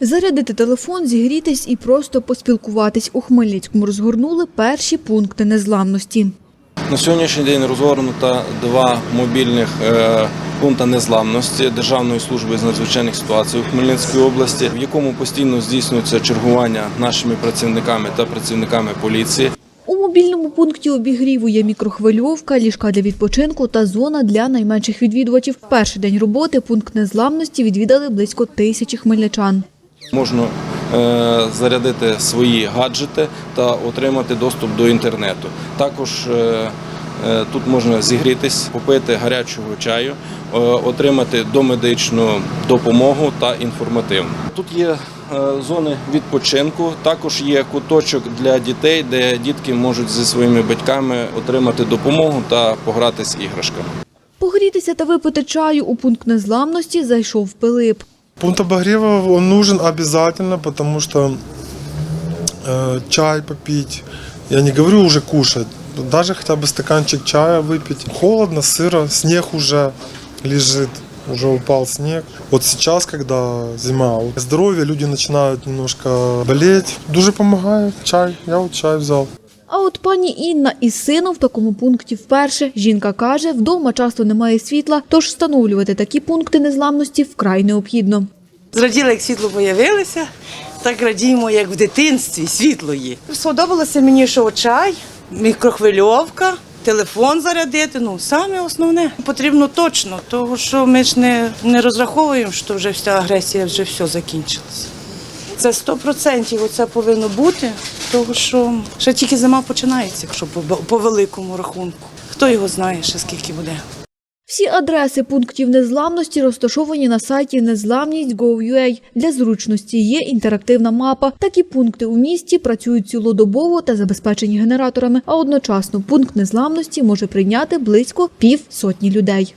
Зарядити телефон, зігрітись і просто поспілкуватись. У Хмельницькому розгорнули перші пункти незламності. На сьогоднішній день розгорнуто два мобільних е, пункти незламності Державної служби з надзвичайних ситуацій у Хмельницькій області, в якому постійно здійснюється чергування нашими працівниками та працівниками поліції. У мобільному пункті обігріву є мікрохвильовка, ліжка для відпочинку та зона для найменших відвідувачів. Перший день роботи пункт незламності відвідали близько тисячі хмельничан. Можна е, зарядити свої гаджети та отримати доступ до інтернету. Також е, е, тут можна зігрітись, попити гарячого чаю, отримати домедичну допомогу та інформативну. Тут є зони відпочинку, також є куточок для дітей, де дітки можуть зі своїми батьками отримати допомогу та погратись іграшками. Погрітися та випити чаю у пункт незламності зайшов Пилип. Пункт обогрева он нужен обязательно, потому что э, чай попить, я не говорю уже кушать, даже хотя бы стаканчик чая выпить. Холодно, сыро, снег уже лежит, уже упал снег. Вот сейчас, когда зима, здоровье, люди начинают немножко болеть. Дуже помогает чай, я вот чай взял. А от пані Інна із сином в такому пункті вперше. Жінка каже, вдома часто немає світла, тож встановлювати такі пункти незламності вкрай необхідно. Зраділа, як світло появилося, так радіємо, як в дитинстві світло є. Сподобалося мені, що чай, мікрохвильовка, телефон зарядити. Ну, саме основне потрібно точно, тому що ми ж не, не розраховуємо, що вже вся агресія вже все закінчилася. Це 100% оце повинно бути, тому що ще тільки зима починається, якщо по, великому рахунку. Хто його знає, ще скільки буде. Всі адреси пунктів незламності розташовані на сайті незламність.gov.ua. Для зручності є інтерактивна мапа. Такі пункти у місті працюють цілодобово та забезпечені генераторами, а одночасно пункт незламності може прийняти близько пів сотні людей.